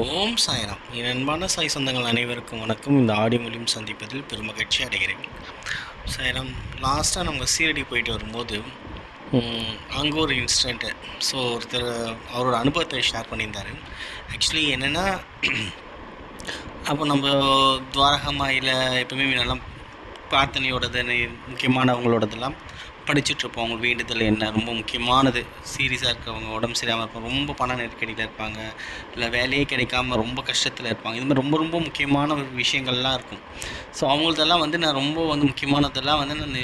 ஓம் சாய்ராம். என் அன்பான சாய் சொந்தங்கள் அனைவருக்கும் வணக்கம். இந்த ஆடி மூலியம் சந்திப்பதில் பெருமகிழ்ச்சி அடைகிறேன். சாய்ராம் லாஸ்ட்டாக நம்ம சீரடி போயிட்டு வரும்போது அங்கே ஒரு இன்சிடெண்ட்டு ஸோ ஒருத்தர் அவரோட அனுபவத்தை ஷேர் பண்ணியிருந்தார். ஆக்சுவலி என்னென்னா அப்போ நம்ம துவாரகமாயில் எப்பவுமே நல்லா பிரார்த்தனையோடது முக்கியமானவங்களோடதெல்லாம் படிச்சுட்ருப்போம். அவங்க வேண்டுதல் என்ன? ரொம்ப முக்கியமானது. சீரியஸாக இருக்கவங்க உடம்பு சரியாமல் இருப்பாங்க ரொம்ப பண நெருக்கடியில் இருப்பாங்க. இல்லை வேலையே கிடைக்காம ரொம்ப கஷ்டத்தில் இருப்பாங்க. இது மாதிரி ரொம்ப ரொம்ப முக்கியமான ஒரு விஷயங்கள்லாம் இருக்கும். ஸோ அவங்களதெல்லாம் வந்து நான் ரொம்ப வந்து முக்கியமானதெல்லாம் வந்து நான்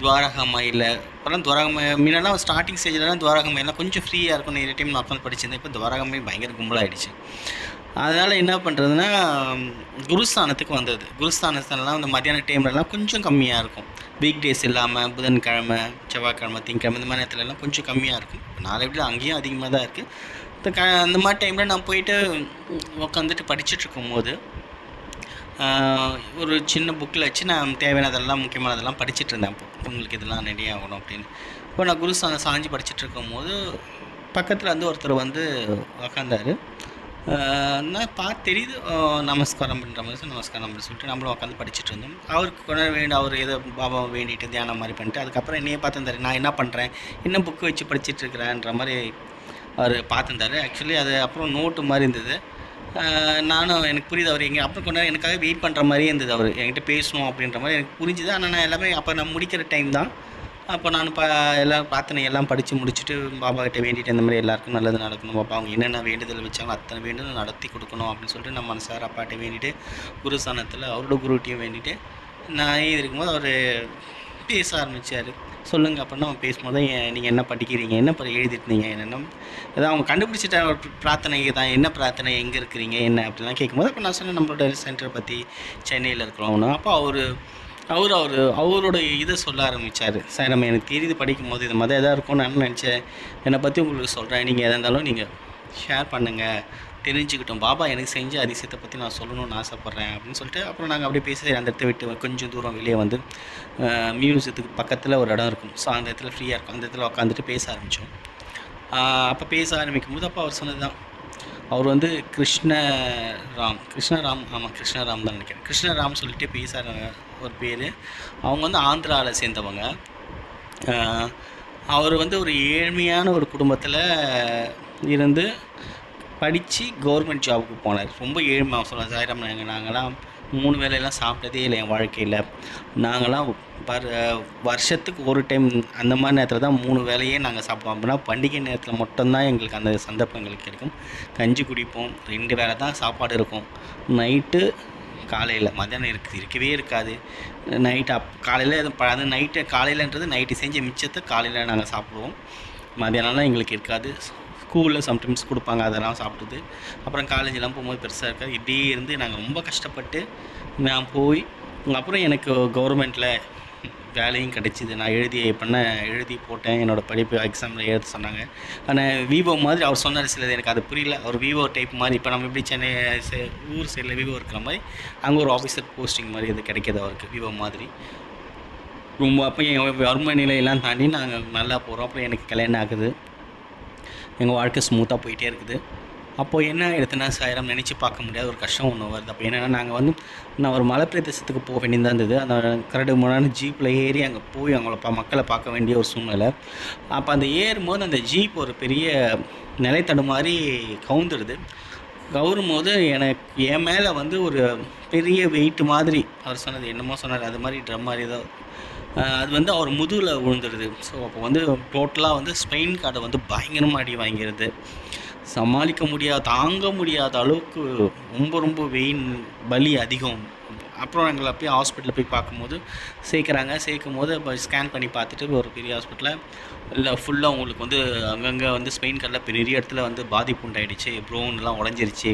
துவாரகமாயில் இப்போலாம் துவாரகமாய் முன்னெல்லாம் ஸ்டார்டிங் ஸ்டேஜ்லலாம் துவாரகமாயெல்லாம் கொஞ்சம் ஃப்ரீயாக இருக்கும். நிறைய டைம் நான் உட்காந்து படிச்சிருந்தேன். இப்போ துவாரகமாய் பயங்கர கும்பலாகிடுச்சு அதனால் என்ன பண்ணுறதுன்னா குருஸ்தானத்துக்கு வந்தது. குருஸ்தானத்துலலாம் அந்த மத்தியான டைம்லலாம் கொஞ்சம் கம்மியாக இருக்கும். வீக் டேஸ் இல்லாமல் புதன்கிழமை செவ்வாய்க்கிழமை திங்கக்கிழமை இந்த மாதிரி நேரத்துலலாம் கொஞ்சம் கம்மியாக இருக்கும். நாளை விட அங்கேயும் அதிகமாக தான் இருக்குது இந்த க அந்த மாதிரி டைமில் நான் போயிட்டு உட்காந்துட்டு படிச்சுட்டு இருக்கும்போது ஒரு சின்ன புக்கில் வச்சு நான் தேவையானதெல்லாம் முக்கியமானதெல்லாம் படிச்சுட்டு இருந்தேன் அப்போ. உங்களுக்கு இதெல்லாம் ரெடி ஆகணும் அப்படின்னு. இப்போ நான் குருஸ்தானம் சாஞ்சு படிச்சுட்டு இருக்கும்போது பக்கத்தில் வந்து ஒருத்தர் வந்து உக்காந்தார். பார்த்து தெரியுது. நமஸ்காரம் பண்ணுற மாதிரி நமஸ்காரம் பண்ணி சொல்லிட்டு நம்மளும் உட்காந்து படிச்சுட்டு இருந்தோம். அவருக்கு கொண்டு வேண்டும் வேண்டி அவர் ஏதோ பாபாவை வேண்டிட்டு தியானம் மாதிரி பண்ணிட்டு அதுக்கப்புறம் என்னையே பார்த்துருந்தாரு நான் என்ன பண்ணுறேன் என்ன புக்கு வச்சு படிச்சுட்டு இருக்கிறேன்ற மாதிரி அவர் பார்த்துருந்தாரு ஆக்சுவலி அது அப்புறம் நோட்டு மாதிரி இருந்தது. நானும் எனக்கு புரியுது அவர் எங்கே அப்புறம் கொஞ்ச நேரம் எனக்காக வெயிட் பண்ணுற மாதிரியே இருந்தது அவர். என்கிட்ட பேசணும் அப்படின்ற மாதிரி எனக்கு புரிஞ்சுது. ஆனால் நான் எல்லாமே அப்போ நான் முடிக்கிற டைம் தான். அப்போ நான் பா எல்லாம் பிரார்த்தனை எல்லாம் படித்து முடிச்சுட்டு பாபா கிட்ட வேண்டிட்டு இந்த மாதிரி எல்லாருக்கும் நல்லது நடக்கணும் பாப்பா. அவங்க என்னென்ன வேண்டுதல் வச்சாங்களோ அத்தனை வேண்டுதல் நடத்தி கொடுக்கணும் அப்படின்னு சொல்லிட்டு நம்ம மனசார அப்பாட்ட வேண்டிட்டு சனத்தில் அவரோட குருட்டையும் வேண்டிட்டு நான் இருக்கும்போது அவர் பேச ஆரம்பித்தார் சொல்லுங்கள் அப்படின்னா அவன் பேசும்போது நீங்கள் என்ன படிக்கிறீங்க? என்ன இப்போ எழுதிருந்தீங்க? என்னென்ன? ஏதாவது அவங்க கண்டுபிடிச்சிட்ட ஒரு பிரார்த்தனை தான். என்ன பிரார்த்தனை? எங்கே இருக்கிறீங்க? என்ன? அப்படிலாம் கேட்கும்போது அப்போ நான் சொன்னேன் நம்மளோட சென்டரை பற்றி சென்னையில் இருக்கிறோம்னு அப்போ அவர் அவர் அவர் அவருடைய இதை சொல்ல ஆரம்பித்தார் சார் நம்ம எனக்கு தெரியுது படிக்கும் போது இது மாதிரி எதாவது இருக்கும்னு நான் நினச்சேன். என்னை பற்றி உங்களுக்கு சொல்கிறேன் நீங்கள் எதாக இருந்தாலும் நீங்கள் ஷேர் பண்ணுங்கள் தெரிஞ்சுக்கிட்டோம். பாபா எனக்கு செஞ்ச அதிசயத்தை பற்றி நான் சொல்லணும்னு ஆசைப்பட்றேன். அப்படின்னு சொல்லிட்டு அப்புறம் நாங்கள் அப்படியே பேசி அந்த இடத்த விட்டு கொஞ்சம் தூரம் வெளியே வந்து மியூசியத்துக்கு பக்கத்தில் ஒரு இடம் இருக்கும். ஸோ அந்த இடத்துல ஃப்ரீயாக இருக்கும். அந்த இடத்துல உட்காந்துட்டு பேச ஆரம்பித்தோம் அப்போ பேச ஆரம்பிக்கும் போது அப்போ அவர் சொன்னது தான். அவர் வந்து கிருஷ்ணராம் கிருஷ்ணராம் ஆமாம் கிருஷ்ணராம் தான் நினைக்கிறேன். கிருஷ்ணராம் சொல்லிட்டு பேச ஒரு பேர். அவங்க வந்து ஆந்திராவில் சேர்ந்தவங்க. அவர் வந்து ஒரு ஏழ்மையான ஒரு குடும்பத்தில் இருந்து படித்து கவர்மெண்ட் ஜாபுக்கு போனார். ரொம்ப ஏழ்மை சொல்ல சாயிரம் நாங்கள் நாங்களாம் மூணு வேலையெல்லாம் சாப்பிட்டதே இல்லை என் வாழ்க்கையில். நாங்களாம் பர் வருஷத்துக்கு ஒரு டைம் அந்த மாதிரி நேரத்தில் தான் மூணு வேலையே நாங்கள் சாப்பிடுவோம். அப்படின்னா பண்டிகை நேரத்தில் மட்டும்தான் எங்களுக்கு அந்த சந்தர்ப்பம் எங்களுக்கு கிடைக்கும். கஞ்சி குடிப்போம். ரெண்டு வேளை தான் சாப்பாடு இருக்கும். நைட்டு காலையில். மதியானம் இருக்கு இருக்கவே இருக்காது. நைட்டு அப் காலையில் அது ப- அது நைட்டு காலையிலன்றது நைட்டு செஞ்ச மிச்சத்தை காலையில் நாங்கள் சாப்பிடுவோம். மதியானம்லாம் எங்களுக்கு இருக்காது. ஸ்கூலில் சம்டைம்ஸ் கொடுப்பாங்க அதெல்லாம் சாப்பிடுது அப்புறம் காலேஜெலாம் போகும்போது பெருசாக இருக்காது. இப்படியே இருந்து நாங்கள் ரொம்ப கஷ்டப்பட்டு நான் போய் அப்புறம் எனக்கு கவர்மெண்ட்டில் வேலையும் கிடைச்சிது. நான் எழுதி பண்ண எழுதி போட்டேன். என்னோடய படிப்பு எக்ஸாமில் எழுத சொன்னாங்க. ஆனால் விவோ மாதிரி அவர் சொன்னார் சிலது எனக்கு அது புரியல. அவர் விவோ டைப் மாதிரி இப்போ நம்ம எப்படி சென்னை சே- ஊர் சைடில் விவோ இருக்கிற மாதிரி அங்கே ஒரு ஆஃபீஸர் போஸ்டிங் மாதிரி இது கிடைக்கிது அவருக்கு விவோ மாதிரி. ரொம்ப அப்போ என் வறுமை நிலையெல்லாம் தாண்டி நாங்கள் நல்லா போகிறோம் அப்புறம் எனக்கு கல்யாணம் ஆகுது. எங்கள் வாழ்க்கை ஸ்மூத்தாக போயிட்டே இருக்குது. அப்போது என்ன ஆயிடுதுன்னா சாயிரம் நினச்சி பார்க்க முடியாத ஒரு கஷ்டம் ஒன்று வருது. அப்போ என்னென்னா நாங்கள் வந்து நான் ஒரு மலை பிரதேசத்துக்கு போக வேண்டியதாக இருந்தது. அந்த கரடு முன்னாடி ஜீப்பில் ஏறி அங்கே போய் அவங்கள பா மக்களை பார்க்க வேண்டிய ஒரு சூழ்நிலை. அப்போ அந்த ஏறும்போது அந்த ஜீப் ஒரு பெரிய நிலைத்தடு மாதிரி கவுந்துடுது. கவுரும் போது எனக்கு என் மேலே வந்து ஒரு பெரிய வெயிட் மாதிரி அவர் சொன்னது என்னமோ சொன்னார் அது மாதிரி ட்ரம் மாதிரி ஏதோ. அது வந்து அவர் முதுகில் விழுந்துடுது. ஸோ அப்போ வந்து டோட்டலாக வந்து ஸ்பெயின் கார்டை வந்து பயங்கரமாக அடி வாங்கிடுது. சமாளிக்க முடியாத தாங்க முடியாத அளவுக்கு ரொம்ப ரொம்ப வெயின் வலி அதிகம். அப்புறம் எங்களை போய் ஹாஸ்பிட்டலில் போய் பார்க்கும்போது சேர்க்குறாங்க. சேர்க்கும் போது இப்போ ஸ்கேன் பண்ணி பார்த்துட்டு ஒரு பெரிய ஹாஸ்பிட்டலில் இல்லை ஃபுல்லாக உங்களுக்கு வந்து அங்கங்கே வந்து ஸ்பெயின் கடலில் பெரிய இடத்துல வந்து பாதிப்பு உண்டாயிடுச்சு. ப்ரோன்லாம் உடஞ்சிருச்சு.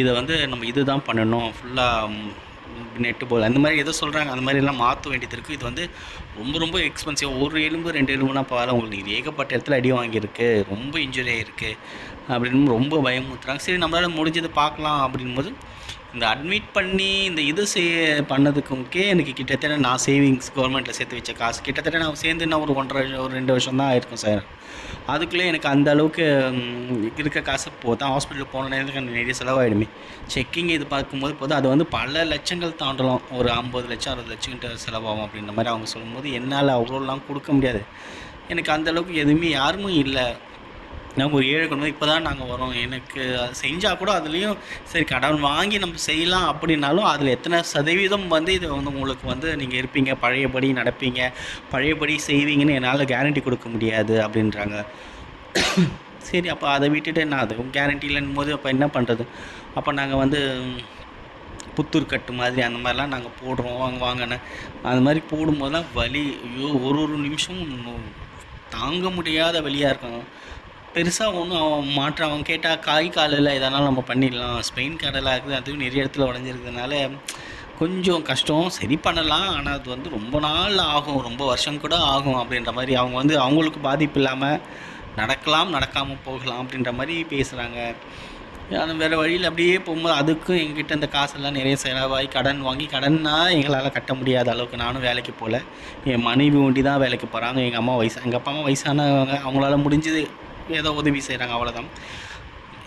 இதை வந்து நம்ம இதுதான் பண்ணணும். ஃபுல்லாக நெட்டு போல் அந்த மாதிரி எதோ சொல்கிறாங்க அந்த மாதிரிலாம் மாற்ற வேண்டியது இருக்குது இது வந்து ரொம்ப ரொம்ப எக்ஸ்பென்சிவ் ஒரு எலும்பு ரெண்டு எலும்புனா பரவாயில்ல. உங்களுக்கு இது ஏகப்பட்ட இடத்துல அடி வாங்கியிருக்கு. ரொம்ப இன்ஜுரி ஆகிருக்கு அப்படின்னு ரொம்ப பயமுறுத்துறாங்க. சரி நம்மளால் முடிஞ்சதை பார்க்கலாம் அப்படின்போது இந்த அட்மிட் பண்ணி இந்த இது செய்ய பண்ணதுக்குக்கே எனக்கு கிட்டத்தட்ட நான் சேவிங்ஸ் கவர்மெண்ட்டில் சேர்த்து வச்ச காசு. கிட்டத்தட்ட நான் சேர்ந்து நான் ஒரு ஒன்றரை ஒரு ரெண்டு வருஷம் தான் ஆயிருக்கும் சார். அதுக்குள்ளே எனக்கு அந்த அளவுக்கு இருக்க காசு போதான் ஹாஸ்பிட்டல் போன நேரத்துக்கு எனக்கு நிறைய செலவாயிடுமே. செக்கிங் இது பார்க்கும்போது போது அது வந்து பல லட்சங்கள் தாண்டலாம். ஒரு ஐம்பது லட்சம் அறுபது லட்சம் கிட்ட செலவாகும் அப்படின்ற மாதிரி அவங்க சொல்லும்போது என்னால் அவ்வளோலாம் கொடுக்க முடியாது. எனக்கு அந்த அளவுக்கு எதுவுமே யாருமே இல்லை. நாங்கள் ஒரு ஏழை குடும்பம் இப்போ தான் நாங்கள் வரோம். எனக்கு செஞ்சால் கூட அதுலேயும் சரி கடன் வாங்கி நம்ம செய்யலாம் அப்படின்னாலும் அதில் எத்தனை சதவீதம் வந்து இது வந்து உங்களுக்கு வந்து நீங்கள் இருப்பீங்க பழையபடி நடப்பீங்க பழையபடி செய்வீங்கன்னு என்னால் கேரண்டி கொடுக்க முடியாது அப்படின்றாங்க. சரி அப்போ அதை விட்டுட்டு நான் அது கேரண்டி இல்லைன்னும் போது அப்போ என்ன பண்ணுறது அப்போ நாங்கள் வந்து புத்தூர் கட்டு மாதிரி அந்த மாதிரிலாம் நாங்கள் போடுறோம் வாங்க வாங்கினேன். அந்த மாதிரி போடும்போது தான் வலி. ஐயோ ஒரு ஒரு நிமிஷமும் தாங்க முடியாத வழியாக இருக்கும். பெருசாக ஒன்றும் அவன் மாற்றம் அவன் கேட்டால் காய் காலில் எதனால் நம்ம பண்ணிடலாம். ஸ்பெயின் கடலாக இருக்குது அதுவும் நிறைய இடத்துல உடஞ்சிருக்கிறதுனால கொஞ்சம் கஷ்டம். சரி பண்ணலாம். ஆனால் அது வந்து ரொம்ப நாள் ஆகும். ரொம்ப வருஷம் கூட ஆகும் அப்படின்ற மாதிரி அவங்க வந்து அவங்களுக்கு பாதிப்பு இல்லாமல் நடக்கலாம் நடக்காமல் போகலாம் அப்படின்ற மாதிரி பேசுகிறாங்க ஆனால் வேறு வழியில் அப்படியே போகும்போது அதுக்கும் எங்ககிட்ட இந்த காசெல்லாம் நிறைய செலவாகி கடன் வாங்கி கடன்னா எங்களால் கட்ட முடியாத அளவுக்கு நானும் வேலைக்கு போகல என் மனைவி ஒண்டி தான் வேலைக்கு போகிறாங்க எங்கள் அம்மா வயசு எங்கள் அப்பா அம்மா வயசானவங்க. அவங்களால முடிஞ்சது ஏதோ உதவி செய்கிறாங்க அவ்வளோதான்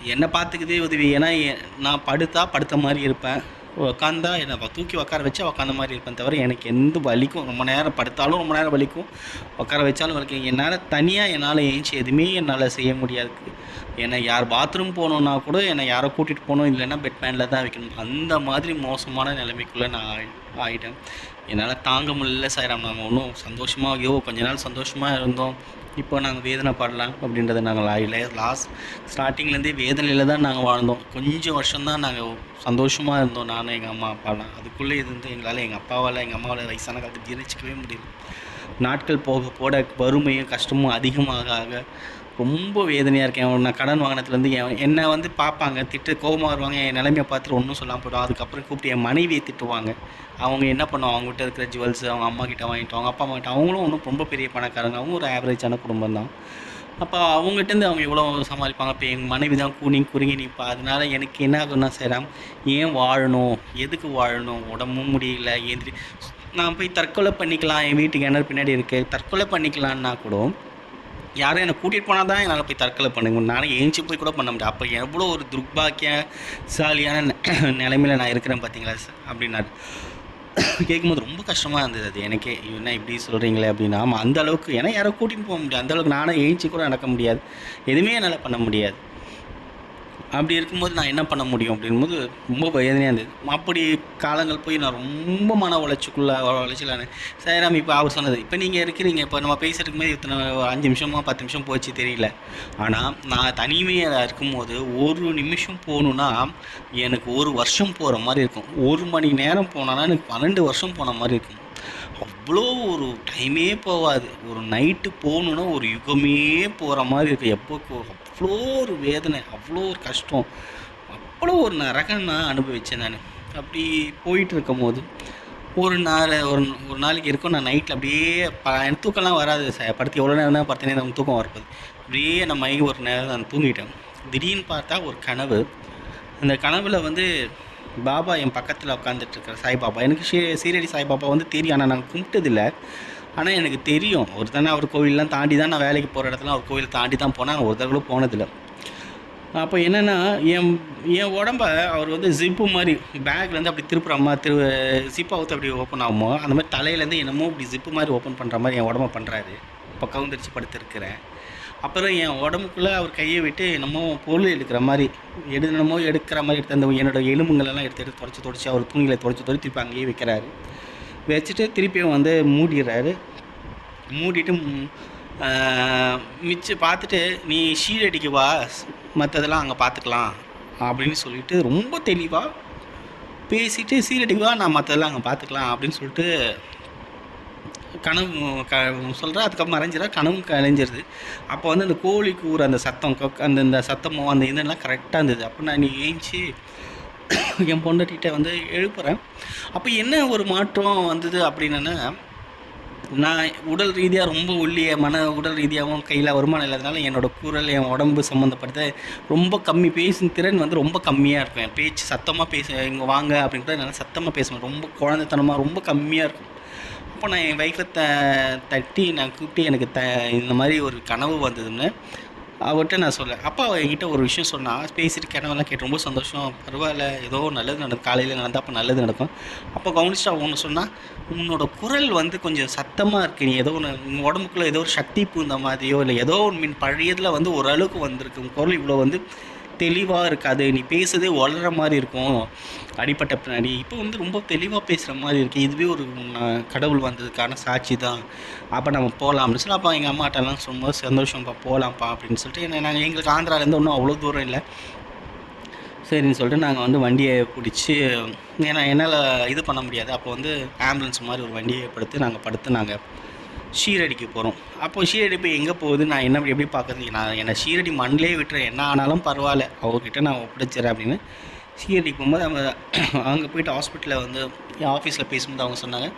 என்னை பார்த்துக்கிதே உதவி. ஏன்னா எ- நான் படுத்தா படுத்த மாதிரி இருப்பேன். உக்காந்தா என்னை தூக்கி உட்கார வச்சா உட்காந்த மாதிரி இருப்பேன் தவிர எனக்கு எந்த வலிக்கும் ரொம்ப நேரம் படுத்தாலும் ரொம்ப நேரம் வலிக்கும். உட்கார வச்சாலும் வலிக்கும் என்னால் தனியாக என்னால் ஏஞ்சி எதுவுமே என்னால் செய்ய முடியாது. என்னை யார் பாத்ரூம் போகணுன்னா கூட என்னை யாரோ கூட்டிகிட்டு போகணும் இல்லைன்னா பெட் மேனில் தான் வைக்கணும். அந்த மாதிரி மோசமான நிலைமைக்குள்ளே நான் ஆயி ஆகிட்டேன் என்னால் தாங்க முடியல சார். நாங்கள் ஒன்றும் சந்தோஷமாக ஐயோ கொஞ்ச நாள் சந்தோஷமாக இருந்தோம். இப்போ நாங்கள் வேதனை பாடலாம் அப்படின்றத நாங்கள் ஆயில லாஸ்ட் ஸ்டார்டிங்லேருந்தே வேதனையில் தான் நாங்கள் வாழ்ந்தோம். கொஞ்சம் வருஷம்தான் நாங்கள் சந்தோஷமாக இருந்தோம் நானும் எங்கள் அம்மா அப்பாலாம். அதுக்குள்ளே இருந்து எங்களால் எங்கள் அப்பாவால் எங்கள் அம்மாவால் வயசான காலத்து ஜீரணிச்சிக்கவே முடியல. நாட்கள் போக போட வறுமையும் கஷ்டமும் அதிகமாக ஆக ரொம்ப வேதனையாக இருக்கேன். நான் கடன் வாங்கினதுலேருந்து என் என்னை வந்து பார்ப்பாங்க திட்டு கோபமாக வருவாங்க என் நிலைமையை பார்த்துட்டு ஒன்றும் சொல்லாமல் போய்டும். அதுக்கப்புறம் கூப்பிட்டு என் மனைவியை திட்டுவாங்க. அவங்க என்ன பண்ணுவாங்க? அவங்ககிட்ட இருக்கிற ஜுவல்ஸ் அவங்க அம்மா கிட்ட வாங்கிட்டு அவங்க அப்பா அம்மா கிட்ட. அவங்களும் ஒன்றும் ரொம்ப பெரிய பணக்காரங்க. அவங்க ஒரு ஆவரேஜான குடும்பம் தான். அப்போ அவங்ககிட்டேருந்து அவங்க எவ்வளோ சமாளிப்பாங்க. இப்போ எங்கள் மனைவி தான் கூனி குறுங்கி நிற்பா அதனால எனக்கு என்ன ஆகும்னா செய்கிறான் ஏன் வாழணும்? எதுக்கு வாழணும்? உடம்பும் முடியல ஏந்திரி நான் போய் தற்கொலை பண்ணிக்கலாம். என் வீட்டுக்கு என்ன பின்னாடி இருக்குது தற்கொலை பண்ணிக்கலான்னா கூட யாரும் என்னை கூட்டிகிட்டு போனால் தான் என்னால் போய் தற்கொலை பண்ணுங்க நானே ஏஞ்சி போய் கூட பண்ண முடியும் அப்போ எவ்வளோ ஒரு துர்பாக்கியசாலியான நெ- நான் இருக்கிறேன் பார்த்தீங்களா சார்? அப்படின்னாரு. கேட்கும்போது ரொம்ப கஷ்டமாக இருந்தது அது. எனக்கே என்ன இப்படி சொல்கிறீங்களே அப்படின்னா. ஆமாம் அந்த அளவுக்கு ஏன்னா யாரும் கூட்டிகிட்டு போக முடியாது. அந்தளவுக்கு நானே ஏஞ்சி கூட நடக்க முடியாது. எதுவுமே என்னால் பண்ண முடியாது. அப்படி இருக்கும்போது நான் என்ன பண்ண முடியும் அப்படின்போது ரொம்ப வேதனையாக இருந்தது. அப்படி காலங்கள் போய் நான் ரொம்ப மன உளைச்சிக்குள்ள உளைச்சலான சார் இப்போ அவர் சொன்னது இப்போ நீங்கள் இருக்கிறீங்க இப்போ நம்ம பேசுகிறதுக்கு மாதிரி இத்தனை ஒரு அஞ்சு நிமிஷமாக பத்து நிமிஷம் போச்சு தெரியல. ஆனால் நான் தனிமையாக இருக்கும்போது ஒரு நிமிஷம் போகணுன்னா எனக்கு ஒரு வருஷம் போகிற மாதிரி இருக்கும். ஒரு மணி நேரம் போனோன்னா எனக்கு பன்னெண்டு வருஷம் போன மாதிரி இருக்கும். அவ்வளோ ஒரு டைமே போகாது. ஒரு நைட்டு போகணுன்னா ஒரு யுகமே போகிற மாதிரி இருக்கும் எப்போ அவ்வளோ ஒரு வேதனை அவ்வளோ ஒரு கஷ்டம் அவ்வளோ ஒரு நரகம் நான் அனுபவித்தேன் நான். அப்படி போயிட்டு இருக்கும்போது ஒரு நாள் ஒரு ஒரு நாளைக்கு இருக்கும். நான் நைட்டில் அப்படியே ப எனக்கு தூக்கம்லாம் வராது. ச படுத்து எவ்வளோ நேரம் தான் படுத்தனே நமக்கு தூக்கம் வரப்போகுது அப்படியே நான் மயங்கி ஒரு நேரம் நான் தூங்கிட்டேன். திடீர்னு பார்த்தா ஒரு கனவு. அந்த கனவில் வந்து பாபா என் பக்கத்தில் உட்காந்துட்டு இருக்கிற சாய்பாபா. எனக்கு ஷீ சீரடி சாய்பாபா வந்து தெரியும். ஆனால் நான் கும்பிட்டதில்ல. ஆனால் எனக்கு தெரியும். ஒரு தானே அவர் கோவிலெலாம் தாண்டி தான் நான் வேலைக்கு போகிற இடத்துல அவர் கோவில் தாண்டி தான் போனேன் நான் ஒரு தடவை போனதில்லை. அப்போ என்னென்னா என் என் உடம்ப அவர் வந்து ஜிப்பு மாதிரி பேக்லேருந்து அப்படி திருப்புற மாதிரி திரு ஜிப்பை ஊற்று அப்படி ஓப்பன் ஆகுமோ அந்த மாதிரி தலையிலேருந்து என்னமோ இப்படி ஜிப்பு மாதிரி ஓப்பன் பண்ணுற மாதிரி என் உடம்ப பண்ணுறாரு இப்போ கவுந்தரிச்சு படுத்துருக்கிறேன். அப்புறம் என் உடம்புக்குள்ளே அவர் கையை விட்டு என்னமோ பொருள் எடுக்கிற மாதிரி எடு என்னமோ எடுக்கிற மாதிரி எடுத்து அந்த என்னோடய எலும்புங்களெல்லாம் எடுத்து எடுத்து தொடச்சி தொடச்சி அவர் துணிகளை தொடச்சி தொடச்சி திருப்பி அங்கேயே வைக்கிறாரு. வச்சுட்டு திருப்பியும் வந்து மூடிடுறாரு. மூடிட்டு மிச்சம் பார்த்துட்டு நீ ஷீரடிக்கு வா மற்றதெல்லாம் அங்கே பார்த்துக்கலாம் அப்படின்னு சொல்லிட்டு ரொம்ப தெளிவாக பேசிட்டு சீரடிக்கு வா நான் மற்றதெல்லாம் அங்கே பார்த்துக்கலாம் அப்படின்னு சொல்லிட்டு கனவு க சொல்கிறா அதுக்கப்புறம் மறைஞ்சிடா கனவும் கலைஞ்சிருது. அப்போ வந்து அந்த கோழி கூற அந்த சத்தம் கொக் அந்த இந்த சத்தமோ அந்த இதெல்லாம் கரெக்டாக இருந்தது. அப்போ நான் நீ ஏஞ்சி என் பொண்டாட்டிகிட்ட வந்து எழுப்புறேன். அப்போ என்ன ஒரு மாற்றம் வந்தது அப்படின்னா நான் உடல் ரீதியாக ரொம்ப ஒல்லிய மன உடல் ரீதியாகவும் கையில் வருமானம் இல்லாதனால என்னோட குரல் என் உடம்பு சம்மந்தப்பட்ட ரொம்ப கம்மி பேசும் திறன் வந்து ரொம்ப கம்மியாக இருக்கும். என் பேச்சு சத்தமாக பேச இங்கே வாங்க அப்படின்னு கூட என்னால் சத்தமாக பேசுவேன். ரொம்ப குழந்தைத்தனமாக ரொம்ப கம்மியாக இருக்கும். அப்போ நான் என் வயிற்றில் த தட்டி நான் கூப்பிட்டு எனக்கு த இந்த மாதிரி ஒரு கனவு வந்ததுன்னு அவர்கிட்ட நான் சொல்ல அப்பா அவ என்கிட்ட ஒரு விஷயம் சொன்னால் பேசிட்டு கனவெல்லாம் கேட்டு ரொம்ப சந்தோஷம். பரவாயில்ல. ஏதோ நல்லது நடக்கும் காலையில் நடந்தால் அப்போ நல்லது நடக்கும். அப்போ கவனிச்சுட்டு அவன் ஒன்று சொன்னால் உன்னோட குரல் வந்து கொஞ்சம் சத்தமாக இருக்குது நீ ஏதோ ஒன்று உன் உடம்புக்குள்ளே ஏதோ ஒரு சக்தி பூந்த மாதிரியோ இல்லை ஏதோ ஒரு மின் பழையதில் வந்து ஓரளவுக்கு வந்திருக்கு. உன் குரல் இவ்வளோ வந்து தெளிவாக இருக்காது. நீ பேசுதே வளர மாதிரி இருக்கும். அடிப்பட்ட பின்னாடி. இப்போ வந்து ரொம்ப தெளிவாக பேசுகிற மாதிரி இருக்குது இதுவே ஒரு கடவுள் வந்ததுக்கான சாட்சி தான். அப்போ நம்ம போகலாம் அப்படின்னு சொல்லி அப்போ எங்கள் அம்மாட்டெல்லாம் சொல்லும்போது சந்தோஷம்ப்பா போகலாம்ப்பா அப்படின்னு சொல்லிட்டு என்ன நாங்கள் எங்களுக்கு ஆந்திராலேருந்து ஒன்றும் அவ்வளோ தூரம் இல்லை. சரின்னு சொல்லிட்டு நாங்கள் வந்து வண்டியை பிடிச்சி ஏன்னா என்னால் இது பண்ண முடியாது. அப்போ வந்து ஆம்புலன்ஸ் மாதிரி ஒரு வண்டியை படுத்து நாங்கள் படுத்து நாங்கள் ஷீரடிக்கு போகிறோம் அப்போ ஷீரடி போய் எங்கே போகுது? நான் என்ன எப்படி பார்க்குறது நான் என்னை ஷீரடி மண்ணிலே விட்டுறேன். என்ன ஆனாலும் பரவாயில்ல. அவர்கிட்ட நான் ஒப்படைச்சிடறேன் அப்படின்னு ஷீரடிக்கு போகும்போது அவங்க அங்கே போயிட்டு ஹாஸ்பிட்டலில் வந்து என் ஆஃபீஸில் பேசும்போது அவங்க சொன்னாங்க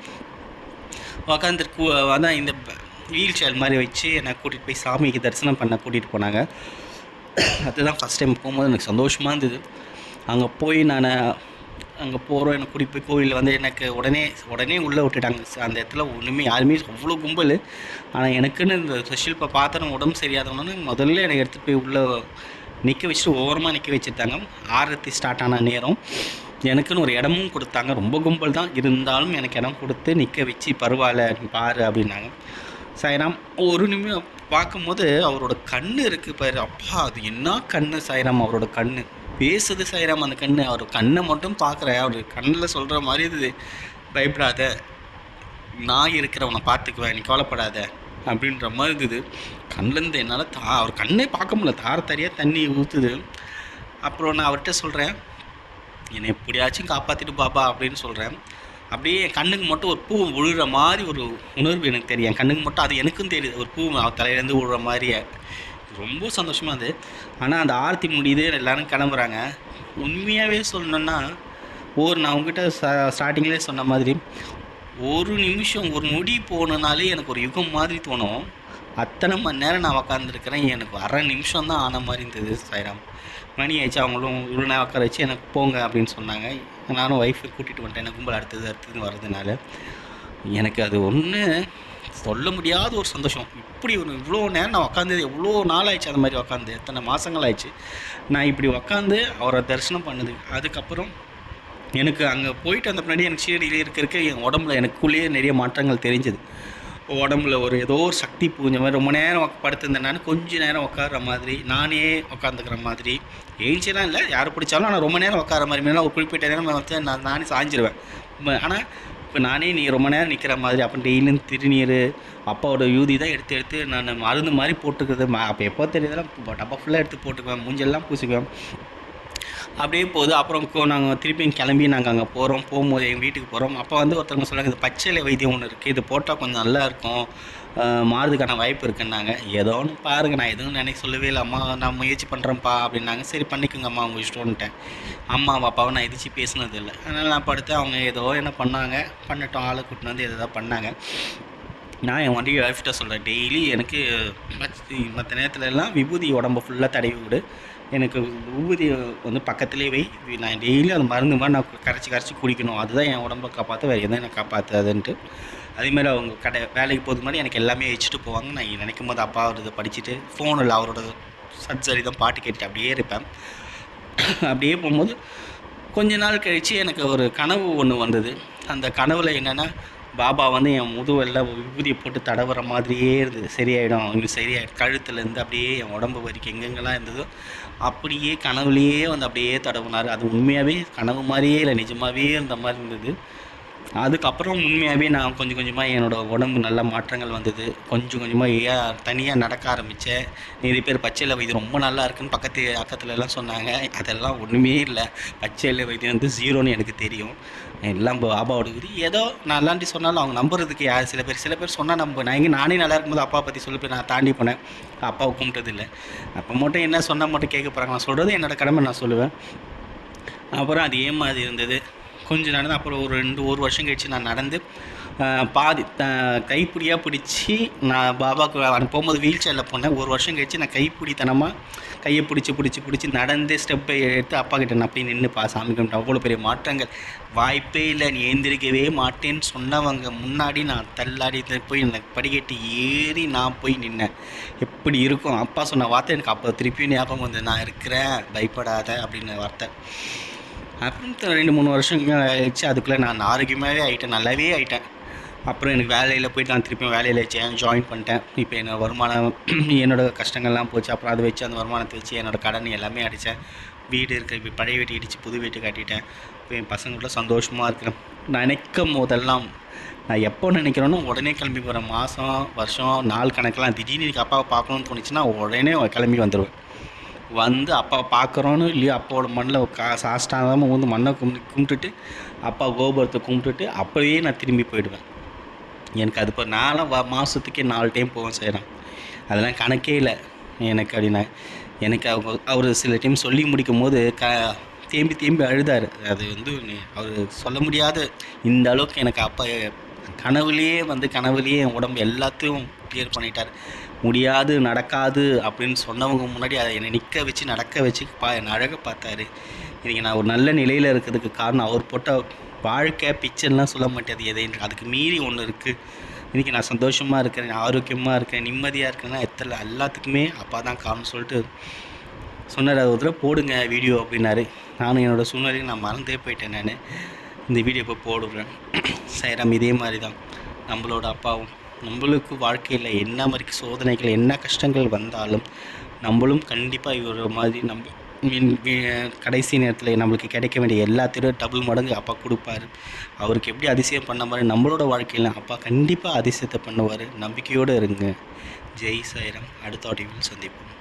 உக்காந்துருக்கு அதான் இந்த வீல் சேர் மாதிரி வச்சு என்னை கூட்டிகிட்டு போய் சாமிக்கு தரிசனம் பண்ண கூட்டிகிட்டு போனாங்க. அதுதான் ஃபஸ்ட் டைம் போகும்போது எனக்கு சந்தோஷமாக இருந்தது. அங்கே போய் நான் அங்கே போகிறோம் என்னை கூட்டிகிட்டு போய் கோவிலில் வந்து எனக்கு உடனே உடனே உள்ளே விட்டுட்டாங்க. ச- அந்த இடத்துல ஒன்றுமே யாருமே அவ்வளோ கும்பல். ஆனால் எனக்குன்னு இந்த ஸ்பெஷல் இப்போ பார்த்தோம் உடம்பு சரியாதவனு முதல்ல என்னை எடுத்து போய் உள்ளே நிற்க வச்சுட்டு ஓரமாக நிற்க வச்சுருந்தாங்க ஆரத்தி ஸ்டார்ட் ஆன நேரம் எனக்குன்னு ஒரு இடமும் கொடுத்தாங்க. ரொம்ப கும்பல் தான். இருந்தாலும் எனக்கு இடம் கொடுத்து நிற்க வச்சு பரவாயில்ல பாரு அப்படின்னாங்க. சாய்ராம் ஒரு நிமிஷம் பார்க்கும்போது அவரோட கண் இருக்குது பாரு. அப்பா அது என்ன கண்ணு சாய்ராம் அவரோட கண்ணு? பேசுது சைராம் அந்த கண்ணு அவர் கண்ணை மட்டும் பார்க்குறேன் அவர் கண்ணில் சொல்கிற மாதிரி இது பயப்படாத. நான் இருக்கிறவனை பார்த்துக்குவேன் நீ கவலைப்படாத அப்படின்ற மாதிரி இருந்தது. கண்ணிலேருந்து என்னால் தா அவர் கண்ணே பார்க்க முடியல. தார தரியாக தண்ணி ஊற்றுது அப்புறம் நான் அவர்கிட்ட சொல்கிறேன் என்னை எப்படியாச்சும் காப்பாற்றிட்டு பாப்பா அப்படின்னு சொல்கிறேன் அப்படியே என் கண்ணுக்கு மட்டும் ஒரு பூ விழுற மாதிரி ஒரு உணர்வு எனக்கு தெரியும். என் கண்ணுக்கு மட்டும் அது எனக்கும் தெரியுது. ஒரு பூ தலையிலேருந்து விழுற மாதிரியே. ரொம்ப சந்தோஷமாக அது ஆனால் அந்த ஆர்த்தி முடியுது எல்லாரும் கிளம்புறாங்க. உண்மையாகவே சொல்லணுன்னா ஒரு நான் உங்ககிட்ட ஸ்டார்டிங்லேயே சொன்ன மாதிரி ஒரு நிமிஷம் ஒரு நொடி போனனாலே எனக்கு ஒரு யுகம் மாதிரி தோணும். அத்தனை மணி நேரம் நான் உக்காந்துருக்கிறேன் எனக்கு அரை நிமிஷம் தான் ஆன மாதிரி இருந்தது சாய்ராம். மணி ஆயிடுச்சு அவங்களும் இவ்வளோ நேரம் உட்கார வச்சு எனக்கு போங்க அப்படின்னு சொன்னாங்க. நானும் ஒய்ஃபை கூட்டிகிட்டு வந்துட்டேன் எனக்கு கும்பல் அடுத்தது அடுத்தது வர்றதுனால. எனக்கு அது ஒன்று சொல்ல முடியாத ஒரு சந்தோஷம். இப்படி ஒரு இவ்வளோ நேரம் நான் உட்காந்து எவ்வளோ நாள் ஆயிடுச்சு அந்த மாதிரி உக்காந்து எத்தனை மாதங்கள் ஆயிடுச்சு நான் இப்படி உக்காந்து அவரை தரிசனம் பண்ணுது. அதுக்கப்புறம் எனக்கு அங்கே போயிட்டு அந்த பின்னாடி எனக்கு சீரடியில் இருக்க இருக்க. என் உடம்புல எனக்குள்ளேயே நிறைய மாற்றங்கள் தெரிஞ்சது. உடம்புல ஒரு ஏதோ ஒரு சக்தி பூஞ்ச மாதிரி ரொம்ப நேரம் படுத்திருந்தேன் நான். கொஞ்ச நேரம் உட்கார்ற மாதிரி நானே உட்காந்துக்கிற மாதிரி. ஏஞ்சிலாம் இல்லை. யார் பிடிச்சாலும் ஆனால் ரொம்ப நேரம் உட்கார மாதிரி. முன்னாடி ஒரு குறிப்பிட்ட நேரம் வந்து நான் நானே சாஞ்சிருவேன். ஆனால் இப்போ நானே நீ ரொம்ப நேரம் நிற்கிற மாதிரி அப்போ டெய்லியும் திருநீர் அப்பாவோட யூதி தான் எடுத்து எடுத்து நான் மருந்து மாதிரி போட்டுக்கிறது. அப்போ எப்போ தெரியுதெல்லாம் டப்பா ஃபுல்லாக எடுத்து போட்டுக்குவேன் மூஞ்செல்லாம் பூசிக்குவேன். அப்படியே போகுது. அப்புறம் நாங்கள் திருப்பியும் கிளம்பி நாங்கள் அங்கே போகிறோம் போகும்போது எங்கள் வீட்டுக்கு போகிறோம் அப்போ வந்து ஒருத்தவங்க சொன்னாங்க இது பச்சை வைத்தியம் ஒன்று இருக்குது இது போட்டால் கொஞ்சம் நல்லாயிருக்கும் மாறுதுக்கான மாறுறதுக்கான வாய்ப்பு இருக்குன்னாங்க. ஏதோ ஒன்று பாருங்கள் நான் எதுவும் நினைக்க சொல்லவே இல்லை. அம்மா நான் முயற்சி பண்ணுறேன்ப்பா அப்படின்னாங்க. சரி பண்ணிக்கோங்க அம்மா உங்கள் இஷ்டம்ன்ட்டேன் அம்மா அப்பாவை நான் எதிர்த்து பேசினது இல்லை. அதனால் நான் படுத்து அவங்க ஏதோ என்ன பண்ணாங்க. பண்ணட்டும். ஆளை கூட்டின்னு வந்து எதோ பண்ணாங்க. நான் என் வண்டியை ஒய்ஃப்ட்ட சொல்கிறேன் டெய்லி எனக்கு மற்ற நேரத்துல எல்லாம் விபூதி உடம்பு ஃபுல்லாக தடவி விடு. எனக்கு விபூதி வந்து பக்கத்துலேயே வை. நான் டெய்லி அந்த மருந்து மாதிரி நான் கரைச்சி கரைச்சி குடிக்கணும். அதுதான் என் உடம்பை காப்பாற்ற வேறு எதுவும் என்னை காப்பாற்றாதுன்ட்டு அதேமாதிரி அவங்க கடை வேலைக்கு போகிறது மாதிரி எனக்கு எல்லாமே வச்சுட்டு போவாங்க. நான் நினைக்கும் போது அப்பா அவரது இதை படிச்சுட்டு ஃபோனில் அவரோட சர்ஜரி தான் பாட்டு கேட்டுட்டு அப்படியே இருப்பேன். அப்படியே போகும்போது கொஞ்ச நாள் கழித்து எனக்கு ஒரு கனவு ஒன்று வந்தது. அந்த கனவில் என்னென்னா பாபா வந்து என் முதுவெல்லாம் விபூதியை போட்டு தடவுற மாதிரியே இருந்தது. சரியாயிடும். அவங்களுக்கு சரியாயிடும். கழுத்துலேருந்து அப்படியே என் உடம்பு வரைக்கும் எங்கெங்கெல்லாம் இருந்ததோ அப்படியே கனவுலேயே வந்து அப்படியே தடவுனார். அது உண்மையாகவே கனவு மாதிரியே இல்லை நிஜமாகவே இருந்த மாதிரி இருந்தது. அதுக்கப்புறம் உண்மையாகவே நான் கொஞ்சம் கொஞ்சமாக என்னோட உடம்பு நல்ல மாற்றங்கள் வந்தது. கொஞ்சம் கொஞ்சமாக ஏன் தனியாக நடக்க ஆரம்பித்தேன் நிறைய பேர் பச்சையில் வைத்தியம் ரொம்ப நல்லா இருக்குன்னு பக்கத்து அக்கத்துல எல்லாம் சொன்னாங்க. அதெல்லாம் ஒன்றுமே இல்லை. பச்சையில் வைத்தியம் வந்து ஜீரோன்னு எனக்கு தெரியும். எல்லாம் பாபாவோட இது ஏதோ நான் எல்லாண்டி சொன்னாலும் அவங்க நம்புறதுக்கு யார்? சில பேர் சில பேர் சொன்னால் நம்ப நான் இங்கே நானே நல்லா இருக்கும்போது அப்பா பற்றி சொல்லி போய் நான் தாண்டி போனேன். அப்பாவை கும்பிட்டது இல்லை. அப்போ மட்டும் என்ன சொன்னால் மட்டும் கேட்க போகிறாங்க நான் சொல்கிறது என்னோடய கடமை நான் சொல்லுவேன். அப்புறம் அது ஏமாதி இருந்தது. கொஞ்சம் நடந்து அப்புறம் ஒரு ரெண்டு ஒரு வருஷம் கழிச்சு நான் நடந்து பாதி கைப்பிடியாக பிடிச்சி நான் பாபாவுக்கு அவன் போகும்போது வீல் சேரில் போனேன். ஒரு வருஷம் கழிச்சு நான் கைப்பிடித்தனமாக கையை பிடிச்சி பிடிச்சி பிடிச்சி நடந்து ஸ்டெப்பை எடுத்து அப்பா கிட்ட நான் போய் பா சாமி கும்பிட்டு அவ்வளோ பெரிய மாற்றங்கள். வாய்ப்பே இல்லை. நீ எந்திரிக்கவே மாட்டேன்னு சொன்னவங்க முன்னாடி நான் தள்ளாடி போய் எனக்கு படிக்கட்டு ஏறி நான் போய் நின்னேன். எப்படி இருக்கும்? அப்பா சொன்ன வார்த்தை எனக்கு அப்போ திருப்பியும் ஞாபகம் வந்து நான் இருக்கிறேன். பயப்படாத. அப்படின்னு வார்த்தை. அப்புறம் ரெண்டு மூணு வருஷம் ஆயிடுச்சு. அதுக்குள்ளே நான் ஆரோக்கியமாகவே ஆகிட்டேன் நல்லாவே ஆகிட்டேன் அப்புறம் எனக்கு வேலையில் போயிட்டு நான் திருப்பியும் வேலையில் ஜாயின் பண்ணிட்டேன். இப்போ என்னோடய வருமானம் என்னோடய கஷ்டங்கள்லாம் போச்சு. அப்புறம் அதை வச்சு அந்த வருமானத்தை வச்சு என்னோடய கடன் எல்லாமே அடித்தேன் வீடு இருக்க. இப்போ பழைய வீட்டு இடித்து புது வீட்டு கட்டிட்டேன். இப்போ என் பசங்களோட சந்தோஷமாக இருக்கிறேன் நினைக்கும் போதெல்லாம் நான் எப்போ நினைக்கிறேனோ உடனே கிளம்பி போகிறேன் மாதம் வருஷம் நாள் கணக்கெலாம் திடீர்னு எனக்கு அப்பாவை பார்க்கணுன்னு தோணுச்சுன்னா உடனே கிளம்பி வந்துடுவேன் வந்து அப்பா பார்க்குறோன்னு இல்லையோ அப்பாவோட மண்ணில் கா சாஷ்டாங்கமாக வந்து மண்ணை கும் கும்பிட்டுட்டு அப்பா கோபுரத்தை கும்பிட்டுட்டு அப்படியே நான் திரும்பி போயிடுவேன். எனக்கு அது இப்போ நான்லாம் வ மாதத்துக்கே நாலு டைம் போவேன் செய்கிறேன் அதெல்லாம் கணக்கே இல்லை. எனக்கு அப்படின்னா எனக்கு அவங்க அவர் சில டைம் சொல்லி முடிக்கும் போது க தேம்பி தேம்பி அழுதார். அது வந்து அவர் சொல்ல முடியாத. இந்த அளவுக்கு எனக்கு அப்பா கனவுலேயே வந்து கனவுலேயே என் உடம்பு எல்லாத்தையும் கிளியர் பண்ணிட்டார். முடியாது நடக்காது அப்படின்னு சொன்னவங்க முன்னாடி அதை என்னை நிற்க வச்சு நடக்க வச்சு பா என்னை அழக பார்த்தாரு. இன்றைக்கி நான் ஒரு நல்ல நிலையில் இருக்கிறதுக்கு காரணம் அவர் போட்ட வாழ்க்கை பிக்சர்லாம் சொல்ல மாட்டேது எதையும் அதுக்கு மீறி ஒன்று இருக்குது இன்றைக்கி நான் சந்தோஷமாக இருக்கிறேன் ஆரோக்கியமாக இருக்கேன் நிம்மதியாக இருக்கேன்னா எத்தனை எல்லாத்துக்குமே அப்பா தான் காரணம் சொல்லிட்டு சொன்னார். அது ஒரு தடவை போடுங்க வீடியோ அப்படின்னாரு. நானும் என்னோடய சூழ்நிலையை நான் மறந்தே போயிட்டேன் நான். இந்த வீடியோ இப்போ போடுறேன். சைராம் இதே மாதிரி தான். நம்மளோட அப்பாவும் நம்மளுக்கு வாழ்க்கையில் என்ன மாதிரி சோதனைகள் என்ன கஷ்டங்கள் வந்தாலும் நம்மளும் கண்டிப்பாக இவர் மாதிரி நம்ம கடைசி நேரத்தில் நம்மளுக்கு கிடைக்க வேண்டிய எல்லாத்தையும் டபுள் மடங்கு அப்பா கொடுப்பாரு. அவருக்கு எப்படி அதிசயம் பண்ண மாதிரி நம்மளோட வாழ்க்கையில் அப்பா கண்டிப்பாக அதிசயத்தை பண்ணுவார். நம்பிக்கையோடு இருங்க. ஜெய் சாயிரம் அடுத்த ஆடியோவில் சந்திப்போம்.